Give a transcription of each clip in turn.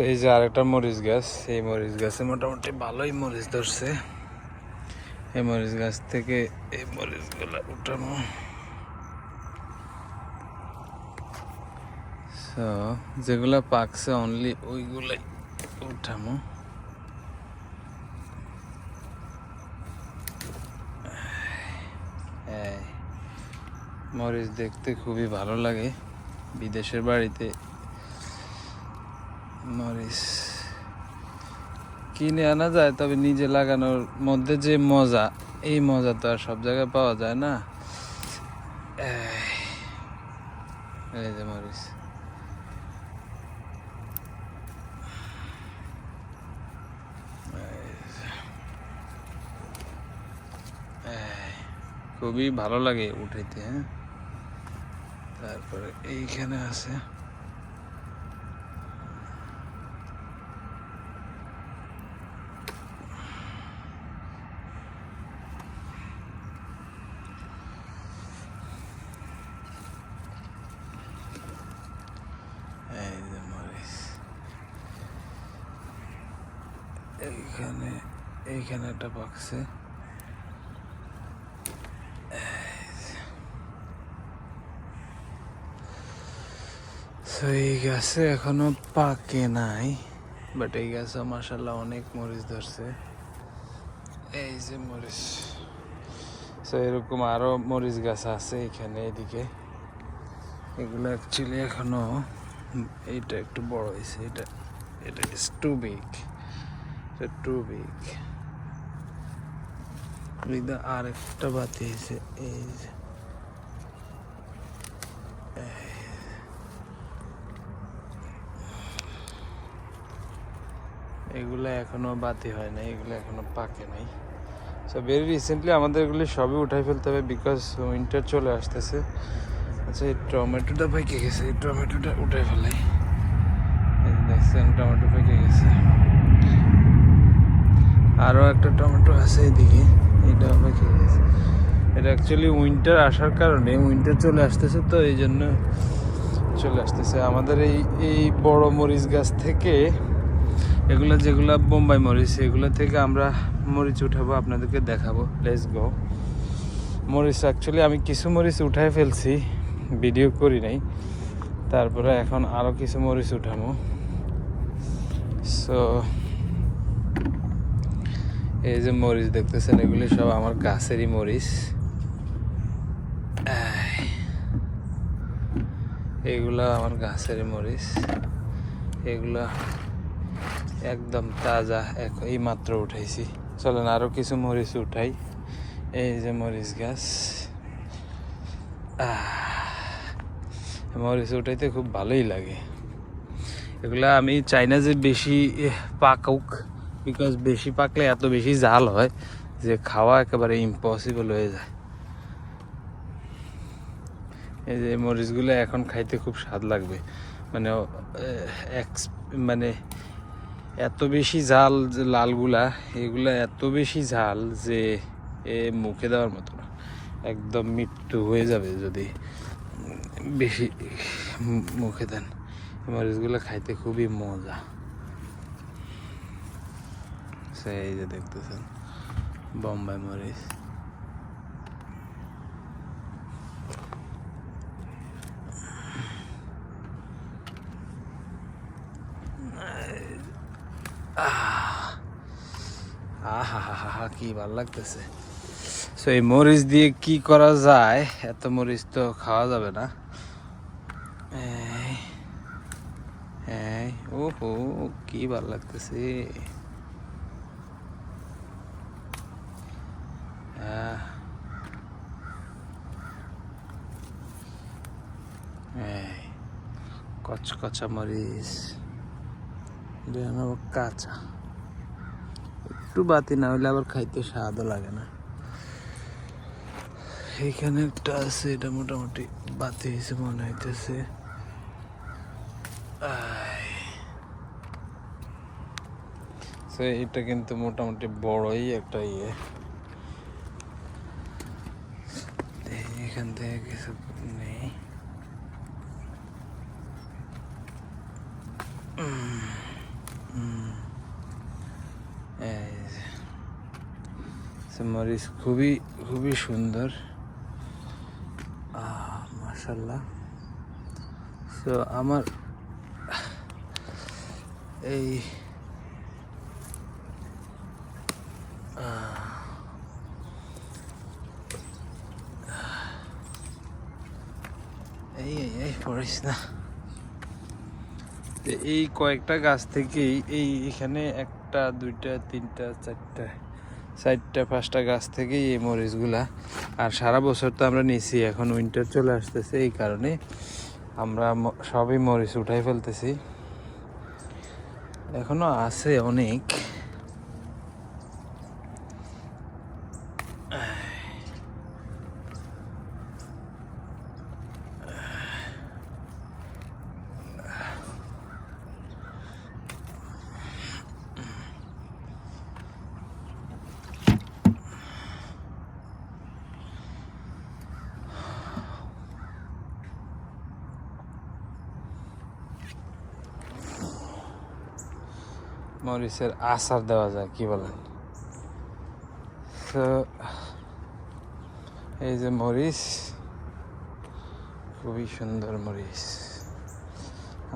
তো এই যে আরেকটা মরিচ গাছ এই মরিচ গাছে মোটামুটি ভালোই মরিচ ধরছে। এই মরিচ গাছ থেকে এই মরিচগুলো উঠানো যেগুলা পাকছে অনলি ওইগুলাই এই, মরিচ দেখতে খুবই ভালো লাগে। বিদেশের বাড়িতে মরিচ কিনে আনা যায় তবে নিজে লাগানোর মধ্যে যে মজা এই মজা তো আর সব জায়গায় পাওয়া যায় না। এই, যে মরিচ খুবই ভালো লাগে উঠাইতে হ্যাঁ? তারপরে এইখানে আছে এই যে মরিচ এইখানে এইখানে একটা So, এই গাছে এখনও পাকে নাই বাট এই গাছে মাসাল্লাহ অনেক মরিচ ধরছে। এই যে মরিচ। সো এরকম আরও মরিচ গাছ আছে এখানে এদিকে। এগুলো অ্যাকচুয়ালি এখনও এইটা একটু বড় হয়েছে এটা এটা ইজ টু বিগ এটা টু বিগ এটা আর একটা বাতি হয়েছে এই এগুলো এখনও বাতি হয় নাই, এগুলো এখনও পাকে নাই। সো ভেরি রিসেন্টলি আমাদের এগুলি সবই উঠাই ফেলতে হবে বিকজ উইন্টার চলে আসতেছে। আচ্ছা এই টমেটোটা পেকে গেছে, এই টমেটোটা উঠাই ফেলাই। দেখছেন, টমেটো পেকে গেছে। আরও একটা টমেটো আছে এইদিকে এইটাও পেকে গেছে এটা অ্যাকচুয়ালি উইন্টার আসার কারণে উইন্টার চলে আসতেছে, তো এই জন্য চলে আসতেছে। আমাদের এই এই বড় মরিচ গাছ থেকে, এগুলো যেগুলো বোম্বাই মরিচ, এগুলো থেকে আমরা মরিচ উঠাবো, আপনাদেরকে দেখাবো। লেটস গো মরিচ অ্যাকচুয়ালি আমি কিছু মরিচ উঠাই ফেলছি ভিডিও করি নাই। তারপরে এখন আরও কিছু মরিচ উঠাবো। সো এই যে মরিচ দেখতেছেন, এগুলি সব আমার গাছেরই মরিচ। এগুলা আমার গাছেরই মরিচ। এগুলা একদম তাজা এই মাত্র উঠাইছি। চলেন আরও কিছু মরিচ উঠাই। এই যে মরিচ গাছ। মরিচ উঠাইতে খুব ভালোই লাগে। এগুলা আমি চাই না যে বেশি পাকুক বিকজ বেশি পাকলে এত বেশি জাল হয় যে খাওয়া একেবারে ইম্পসিবল হয়ে যায়। এই যে মরিচগুলো এখন খাইতে খুব স্বাদ লাগবে। মানে মানে এত বেশি ঝাল যে লালগুলা, এগুলা এত বেশি ঝাল যে এ মুখে দেওয়ার মতো না। একদম মৃত্যু হয়ে যাবে যদি বেশি মুখে দেন। মরিচগুলো খাইতে খুবই মজা। সেই যে দেখতেছেন বোম্বাই মরিচ। আহা কি ভালো লাগতেছে। সো এই মরিচ দিয়ে কি করা যায়? এত মরিচ তো খাওয়া যাবে না। এই, এই, ওহো কি ভালো লাগতেছে। কচকচা মরিচ কাঁচা। একটু বাতি না হলে আবার খাইতে স্বাদও লাগে না। এখানে একটা আছে, এটা মোটামুটি বাতি হয়েছে মনে হইতেছে। এটা কিন্তু মোটামুটি বড়ই একটা ইয়ে। এখান থেকে কিছু নেই। মরিচ খুবই খুবই সুন্দর মাসাল্লাহ সো আমার এই এই এই পড়িস না এই কয়েকটা গাছ থেকেই এই এখানে একটা, দুইটা, তিনটা, চারটা চারটা, পাঁচটা গাছ থেকেই এই মরিচগুলা। আর সারা বছর তো আমরা নিছি, এখন উইন্টার চলে আসতেছে, এই কারণে আমরা সবই মরিচ উঠাই ফেলতেছি। এখনও আছে অনেক। মরিচের আচার দেওয়া যায়, কি বলেন? তো, এই যে মরিচ, খুবই সুন্দর মরিচ।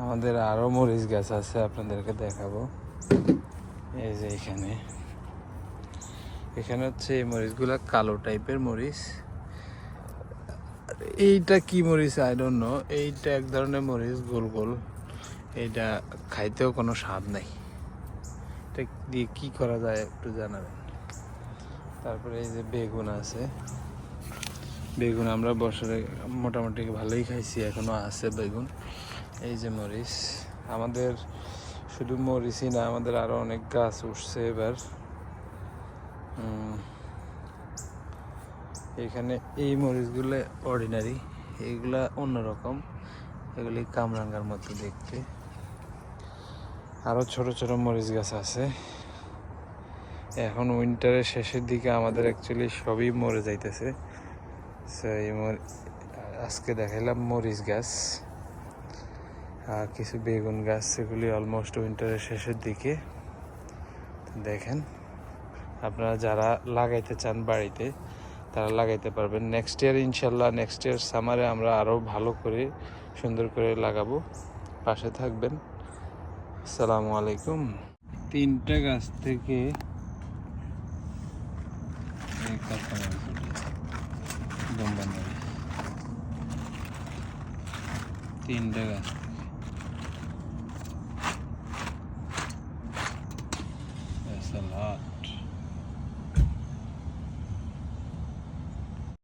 আমাদের আরও মরিচ গাছ আছে, আপনাদেরকে দেখাবো। এই যে এখানে। এখানে হচ্ছে এই মরিচগুলা কালো টাইপের মরিচ। এইটা কি মরিচ? আই ডোন্ট নো এইটা এক ধরনের মরিচ, গোল গোল। এইটা খাইতেও কোনো স্বাদ নাই। এটা দিয়ে কি করা যায় একটু জানাবেন? তারপরে এই যে বেগুন আছে। বেগুন আমরা বছরে মোটামুটি ভালোই খাইছি, এখনও আছে বেগুন। এই যে মরিচ, আমাদের শুধু মরিচই না, আমাদের আরও অনেক গাছ উঠছে এবার। এখানে এই মরিচগুলো অর্ডিনারি এইগুলা অন্যরকম, এগুলি কামরাঙ্গার মতো দেখতে। আরও ছোট ছোট মরিচ গাছ আছে। এখন উইন্টারের শেষের দিকে আমাদের অ্যাকচুয়ালি সবই মরে যাইতেছে। এই আজকে দেখাইলাম মরিচ গাছ আর কিছু বেগুন গাছ সেগুলি অলমোস্ট উইন্টারের শেষের দিকে। দেখেন, আপনারা যারা লাগাইতে চান বাড়িতে, তারা লাগাইতে পারবেন। নেক্সট ইয়ার ইনশাল্লাহ নেক্সট ইয়ার সামারে আমরা আরও ভালো করে, সুন্দর করে লাগাবো। পাশে থাকবেন। আসসালামু আলাইকুম। তিনটা গাছ থেকে। তিনটা গাছ।